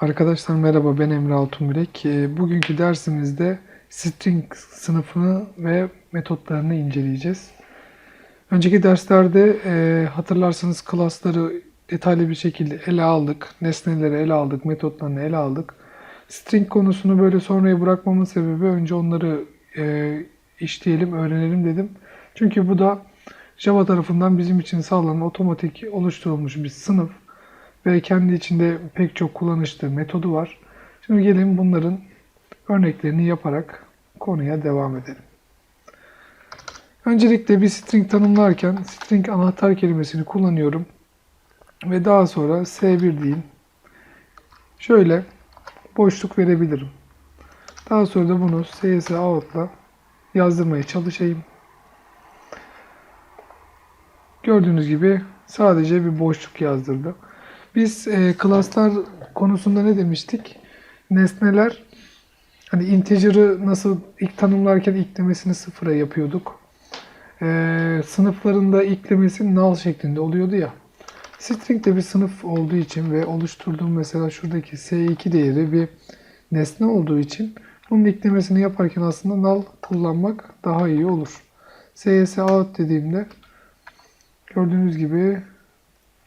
Arkadaşlar merhaba ben Emre Altunbürek. Ee, Bugünkü dersimizde string sınıfını ve metotlarını inceleyeceğiz. Önceki derslerde e, hatırlarsanız klasları detaylı bir şekilde ele aldık. Nesneleri ele aldık, metotlarını ele aldık. String konusunu böyle sonraya bırakmamın sebebi önce onları e, işleyelim, öğrenelim dedim. Çünkü bu da Java tarafından bizim için sağlanan otomatik oluşturulmuş bir sınıf ve kendi içinde pek çok kullanışlı metodu var. Şimdi gelin bunların örneklerini yaparak konuya devam edelim. Öncelikle bir string tanımlarken string anahtar kelimesini kullanıyorum ve daha sonra S1 diyeyim. Şöyle boşluk verebilirim. Daha sonra da bunu CS out'la yazdırmaya çalışayım. Gördüğünüz gibi sadece bir boşluk yazdırdı. Biz e, klaslar konusunda ne demiştik? Nesneler hani integer'ı nasıl ilk tanımlarken eklemesini sıfıra yapıyorduk. E, sınıflarında eklemesi null şeklinde oluyordu ya. String de bir sınıf olduğu için ve oluşturduğum mesela şuradaki S2 değeri bir nesne olduğu için bunun eklemesini yaparken aslında null kullanmak daha iyi olur. CS out dediğimde gördüğünüz gibi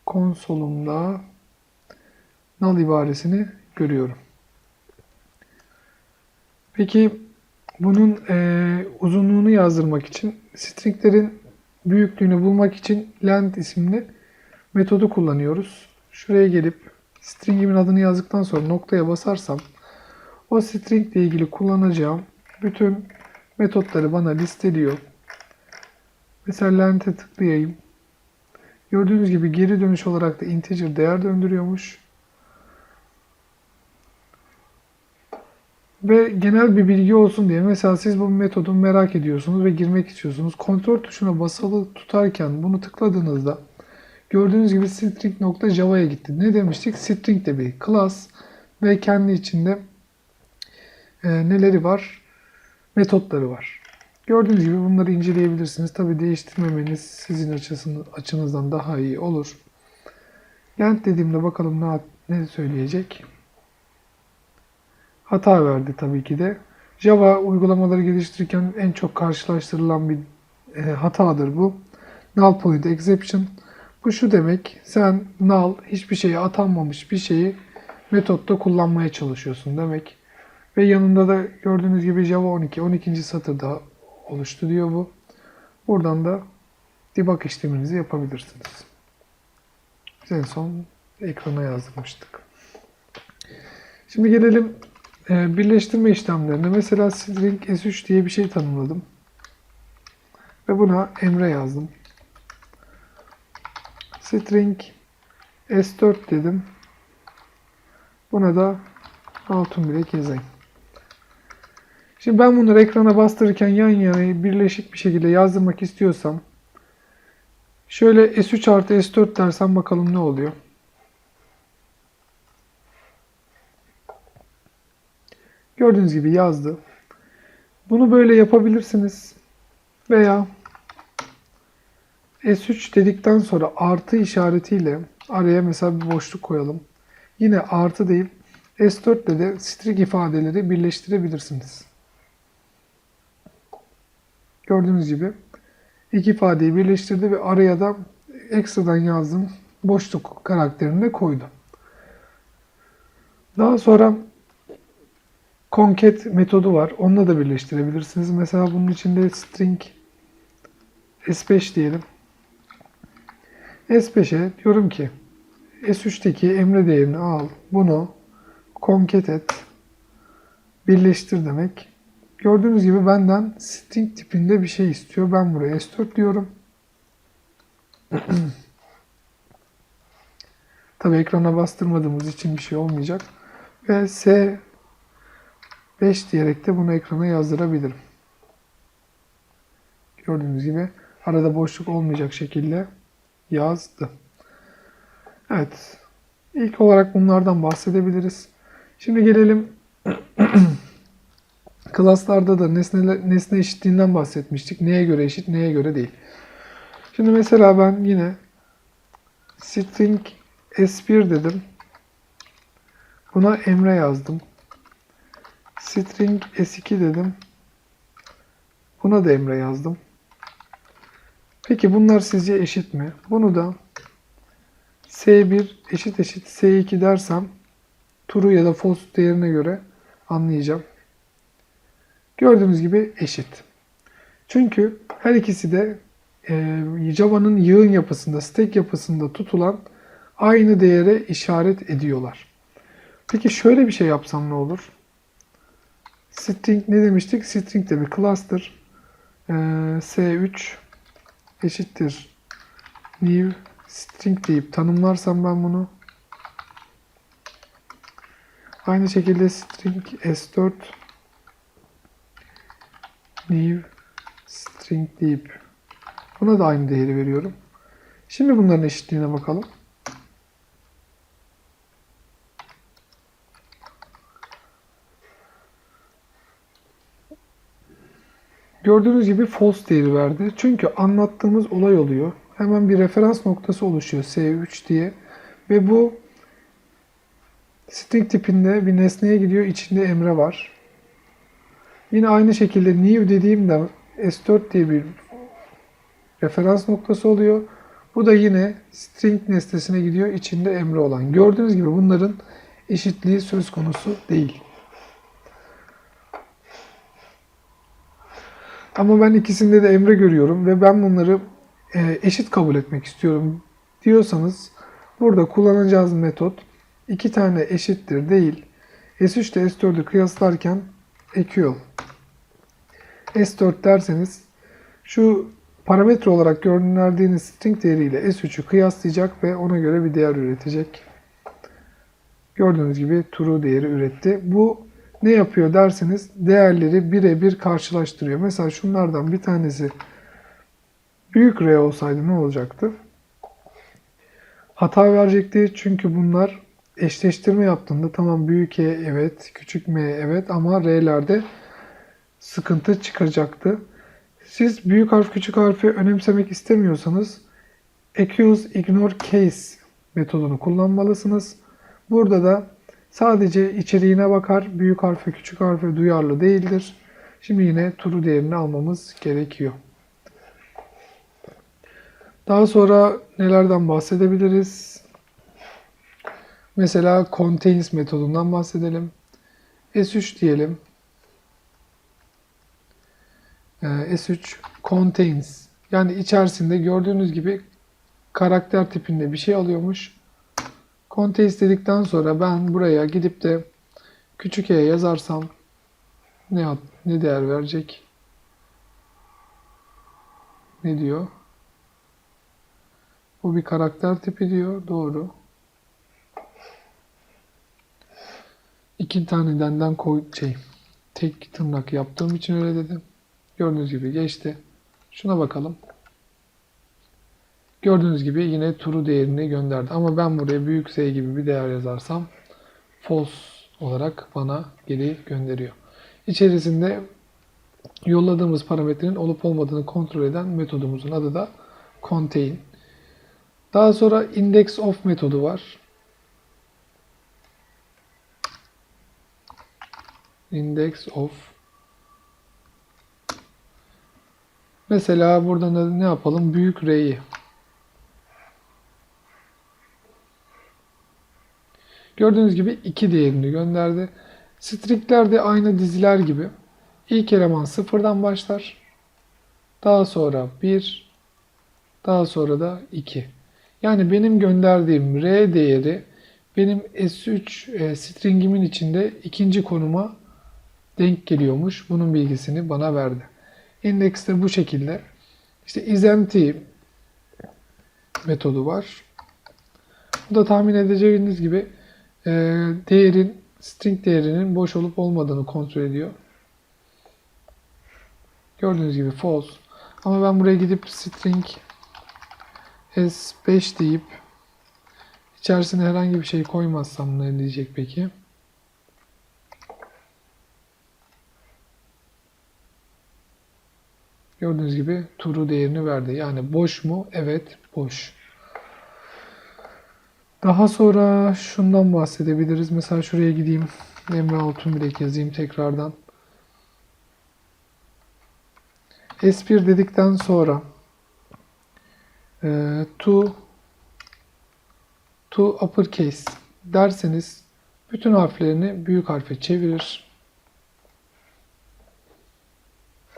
konsolumda null ibaresini görüyorum. Peki bunun e, uzunluğunu yazdırmak için stringlerin büyüklüğünü bulmak için length isimli metodu kullanıyoruz. Şuraya gelip stringimin adını yazdıktan sonra noktaya basarsam o string ile ilgili kullanacağım bütün metotları bana listeliyor. Mesela length'e tıklayayım. Gördüğünüz gibi geri dönüş olarak da integer değer döndürüyormuş. Ve genel bir bilgi olsun diye mesela siz bu metodu merak ediyorsunuz ve girmek istiyorsunuz. Kontrol tuşuna basılı tutarken bunu tıkladığınızda gördüğünüz gibi string.java'ya gitti. Ne demiştik? String de bir class ve kendi içinde e, neleri var? Metotları var. Gördüğünüz gibi bunları inceleyebilirsiniz. Tabi değiştirmemeniz sizin açınızdan daha iyi olur. Lent dediğimde bakalım ne, ne söyleyecek. Hata verdi tabii ki de. Java uygulamaları geliştirirken en çok karşılaştırılan bir e, hatadır bu. Null point exception. Bu şu demek, sen null, hiçbir şeye atanmamış bir şeyi metotta kullanmaya çalışıyorsun demek. Ve yanında da gördüğünüz gibi Java 12, 12. satırda oluştu diyor bu. Buradan da debug işleminizi yapabilirsiniz. Biz en son ekrana yazdırmıştık. Şimdi gelelim birleştirme işlemlerine. Mesela string s3 diye bir şey tanımladım. Ve buna Emre yazdım. String s4 dedim. Buna da altın bilek yazayım. Şimdi ben bunları ekrana bastırırken yan yana birleşik bir şekilde yazdırmak istiyorsam şöyle S3 artı S4 dersem bakalım ne oluyor. Gördüğünüz gibi yazdı. Bunu böyle yapabilirsiniz. Veya S3 dedikten sonra artı işaretiyle araya mesela bir boşluk koyalım. Yine artı deyip S4 ile de string ifadeleri birleştirebilirsiniz. Gördüğünüz gibi iki ifadeyi birleştirdi ve araya da ekstradan yazdığım boşluk karakterini de koydu. Daha sonra concat metodu var. Onunla da birleştirebilirsiniz. Mesela bunun içinde string S5 diyelim. S5'e diyorum ki S3'teki emre değerini al. Bunu concat et. Birleştir demek. Gördüğünüz gibi benden string tipinde bir şey istiyor. Ben buraya S4 diyorum. Tabi ekrana bastırmadığımız için bir şey olmayacak. Ve S5 diyerek de bunu ekrana yazdırabilirim. Gördüğünüz gibi arada boşluk olmayacak şekilde yazdı. Evet. İlk olarak bunlardan bahsedebiliriz. Şimdi gelelim Klaslarda da nesne, nesne eşitliğinden bahsetmiştik. Neye göre eşit, neye göre değil. Şimdi mesela ben yine string s1 dedim. Buna Emre yazdım. String S2 dedim. Buna da Emre yazdım. Peki bunlar sizce eşit mi? Bunu da S1 eşit eşit S2 dersem true ya da false değerine göre anlayacağım. Gördüğünüz gibi eşit. Çünkü her ikisi de e, Java'nın yığın yapısında, stack yapısında tutulan aynı değere işaret ediyorlar. Peki şöyle bir şey yapsam ne olur? String ne demiştik? String de bir class'tır. Ee, S3 eşittir new string deyip tanımlarsam ben bunu aynı şekilde string s4 new string deyip buna da aynı değeri veriyorum. Şimdi bunların eşitliğine bakalım. Gördüğünüz gibi false değeri verdi. Çünkü anlattığımız olay oluyor. Hemen bir referans noktası oluşuyor S3 diye. Ve bu string tipinde bir nesneye gidiyor. İçinde emre var. Yine aynı şekilde new dediğimde S4 diye bir referans noktası oluyor. Bu da yine string nesnesine gidiyor. içinde emre olan. Gördüğünüz gibi bunların eşitliği söz konusu değil. Ama ben ikisinde de emre görüyorum ve ben bunları e, eşit kabul etmek istiyorum diyorsanız burada kullanacağız metot iki tane eşittir değil S3 ile S4'ü kıyaslarken equal S4 derseniz şu parametre olarak gönderdiğiniz string değeriyle S3'ü kıyaslayacak ve ona göre bir değer üretecek. Gördüğünüz gibi true değeri üretti. Bu ne yapıyor derseniz değerleri birebir karşılaştırıyor. Mesela şunlardan bir tanesi büyük R olsaydı ne olacaktı? Hata verecekti çünkü bunlar eşleştirme yaptığında tamam büyük E evet, küçük M evet ama R'lerde sıkıntı çıkacaktı. Siz büyük harf küçük harfi önemsemek istemiyorsanız accuse ignore case metodunu kullanmalısınız. Burada da Sadece içeriğine bakar. Büyük harfe küçük harfe duyarlı değildir. Şimdi yine true değerini almamız gerekiyor. Daha sonra nelerden bahsedebiliriz? Mesela contains metodundan bahsedelim. S3 diyelim. Ee, S3 contains yani içerisinde gördüğünüz gibi karakter tipinde bir şey alıyormuş. Konte istedikten sonra ben buraya gidip de küçük e yazarsam ne ne değer verecek? Ne diyor? Bu bir karakter tipi diyor. Doğru. İki tanedenden koy şey tek tırnak yaptığım için öyle dedim. Gördüğünüz gibi geçti. Şuna bakalım. Gördüğünüz gibi yine true değerini gönderdi. Ama ben buraya büyük S gibi bir değer yazarsam false olarak bana geri gönderiyor. İçerisinde yolladığımız parametrenin olup olmadığını kontrol eden metodumuzun adı da contain. Daha sonra index of metodu var. Index of Mesela burada ne yapalım? Büyük R'yi Gördüğünüz gibi iki değerini gönderdi. Stringler de aynı diziler gibi. İlk eleman sıfırdan başlar. Daha sonra 1, daha sonra da 2. Yani benim gönderdiğim R değeri benim S3 e, stringimin içinde ikinci konuma denk geliyormuş. Bunun bilgisini bana verdi. Index de bu şekilde. İşte isempty metodu var. Bu da tahmin edeceğiniz gibi e, değerin string değerinin boş olup olmadığını kontrol ediyor. Gördüğünüz gibi false. Ama ben buraya gidip string s5 deyip içerisine herhangi bir şey koymazsam ne diyecek peki? Gördüğünüz gibi true değerini verdi. Yani boş mu? Evet, boş. Daha sonra şundan bahsedebiliriz. Mesela şuraya gideyim. Emre Altunbilek yazayım tekrardan. S1 dedikten sonra e, to to uppercase derseniz bütün harflerini büyük harfe çevirir.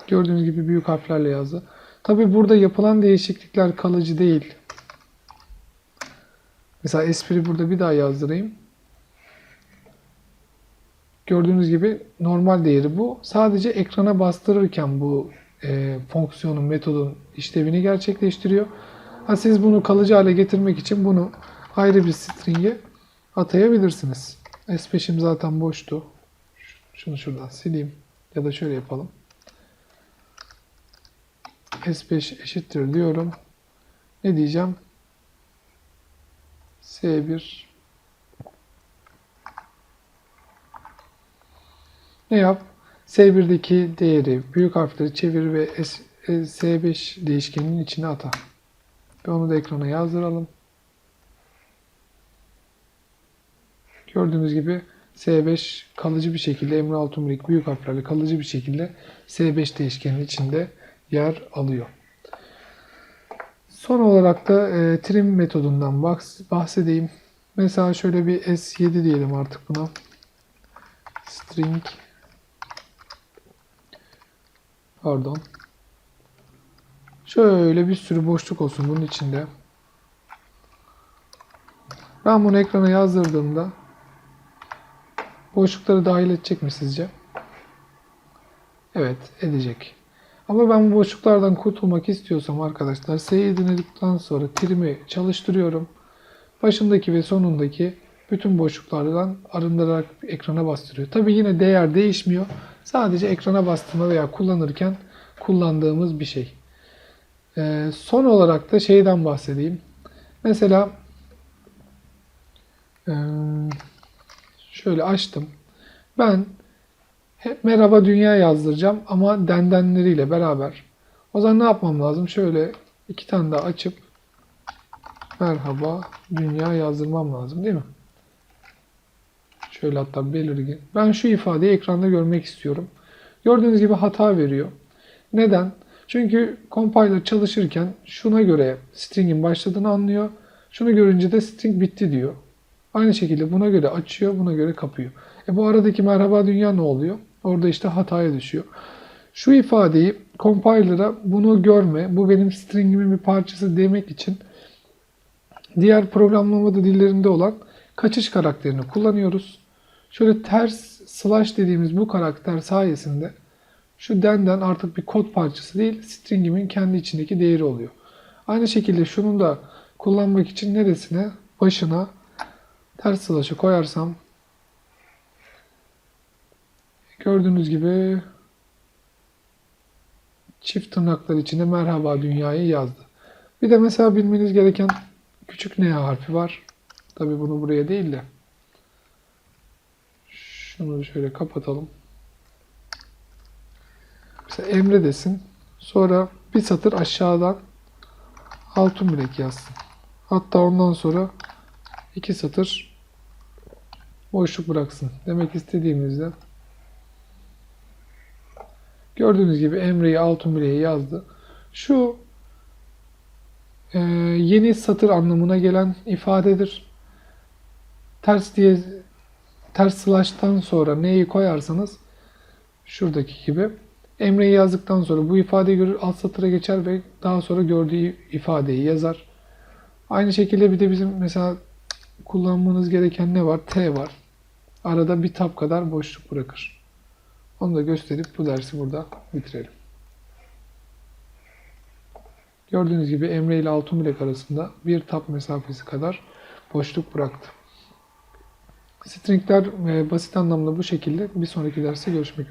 Gördüğünüz gibi büyük harflerle yazdı. Tabi burada yapılan değişiklikler kalıcı değil. Mesela espri burada bir daha yazdırayım. Gördüğünüz gibi normal değeri bu. Sadece ekrana bastırırken bu e, fonksiyonun, metodun işlevini gerçekleştiriyor. Ha, siz bunu kalıcı hale getirmek için bunu ayrı bir string'e atayabilirsiniz. S5'im zaten boştu. Şunu şuradan sileyim. Ya da şöyle yapalım. S5 eşittir diyorum. Ne diyeceğim? S1 Ne yap? S1'deki değeri büyük harfleri çevir ve S, e, S5 değişkeninin içine ata. Ve onu da ekrana yazdıralım. Gördüğünüz gibi S5 kalıcı bir şekilde Emre Altunbrik büyük harflerle kalıcı bir şekilde S5 değişkeninin içinde yer alıyor. Son olarak da e, trim metodundan bahs- bahsedeyim. Mesela şöyle bir S7 diyelim artık buna. String Pardon. Şöyle bir sürü boşluk olsun bunun içinde. Ben bunu ekrana yazdırdığımda boşlukları dahil edecek mi sizce? Evet, edecek. Ama ben bu boşluklardan kurtulmak istiyorsam arkadaşlar S'yi dinledikten sonra trim'i çalıştırıyorum. Başındaki ve sonundaki bütün boşluklardan arındırarak ekrana bastırıyor. Tabi yine değer değişmiyor. Sadece ekrana bastırma veya kullanırken kullandığımız bir şey. Ee, son olarak da şeyden bahsedeyim. Mesela ee, şöyle açtım. Ben merhaba dünya yazdıracağım ama dendenleriyle beraber. O zaman ne yapmam lazım? Şöyle iki tane daha açıp merhaba dünya yazdırmam lazım değil mi? Şöyle hatta belirgin. Ben şu ifadeyi ekranda görmek istiyorum. Gördüğünüz gibi hata veriyor. Neden? Çünkü compiler çalışırken şuna göre string'in başladığını anlıyor. Şunu görünce de string bitti diyor. Aynı şekilde buna göre açıyor, buna göre kapıyor. E bu aradaki merhaba dünya ne oluyor? Orada işte hataya düşüyor. Şu ifadeyi compiler'a bunu görme, bu benim stringimin bir parçası demek için diğer programlama dillerinde olan kaçış karakterini kullanıyoruz. Şöyle ters slash dediğimiz bu karakter sayesinde şu denden artık bir kod parçası değil, stringimin kendi içindeki değeri oluyor. Aynı şekilde şunu da kullanmak için neresine? Başına ters slash'ı koyarsam gördüğünüz gibi çift tırnaklar içinde merhaba dünyayı yazdı. Bir de mesela bilmeniz gereken küçük N harfi var. Tabi bunu buraya değil de şunu şöyle kapatalım. Mesela Emre desin. Sonra bir satır aşağıdan altın bilek yazsın. Hatta ondan sonra iki satır boşluk bıraksın. Demek istediğimizde gördüğünüz gibi Emre'yi altın bileği yazdı. Şu e, yeni satır anlamına gelen ifadedir. Ters diye ters slash'tan sonra neyi koyarsanız şuradaki gibi Emre'yi yazdıktan sonra bu ifadeyi görür alt satıra geçer ve daha sonra gördüğü ifadeyi yazar. Aynı şekilde bir de bizim mesela kullanmanız gereken ne var? T var. Arada bir tab kadar boşluk bırakır. Onu da gösterip bu dersi burada bitirelim. Gördüğünüz gibi Emre ile Altunbilek arasında bir tab mesafesi kadar boşluk bıraktı. Stringler e, basit anlamda bu şekilde. Bir sonraki derste görüşmek üzere.